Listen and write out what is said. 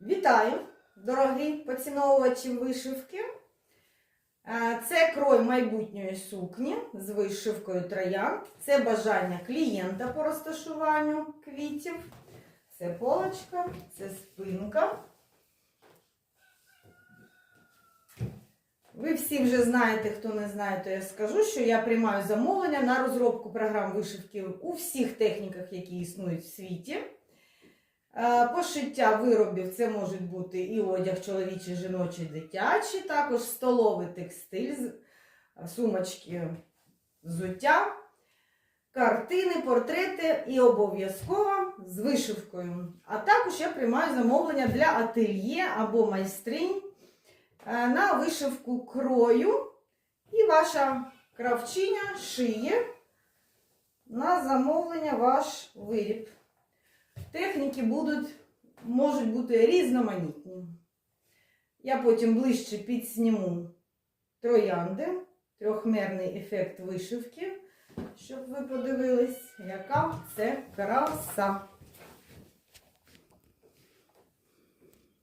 Вітаю, дорогі поціновувачі вишивки. Е, Це крой майбутньої сукні з вишивкою троянд. Це бажання клієнта по розташуванню квітів. Це полочка, це спинка. Ви всі вже знаєте, хто не знає, то я скажу, що я приймаю замовлення на розробку програм вишивки у всіх техніках, які існують в світі. Е, Пошиття виробів це можуть бути і одяг чоловічий, жіночий, дитячий, також столовий текстиль, сумочки, взуття, картини, портрети і обов'язково з вишивкою. А також я приймаю замовлення для ательє або майстринь е, на вишивку крою. І ваша кравчиня шиє на замовлення ваш виріб. Техніки будуть, можуть бути різноманітні. Я потім ближче підсніму троянди, трьохмерний ефект вишивки, щоб ви подивились, яка це краса.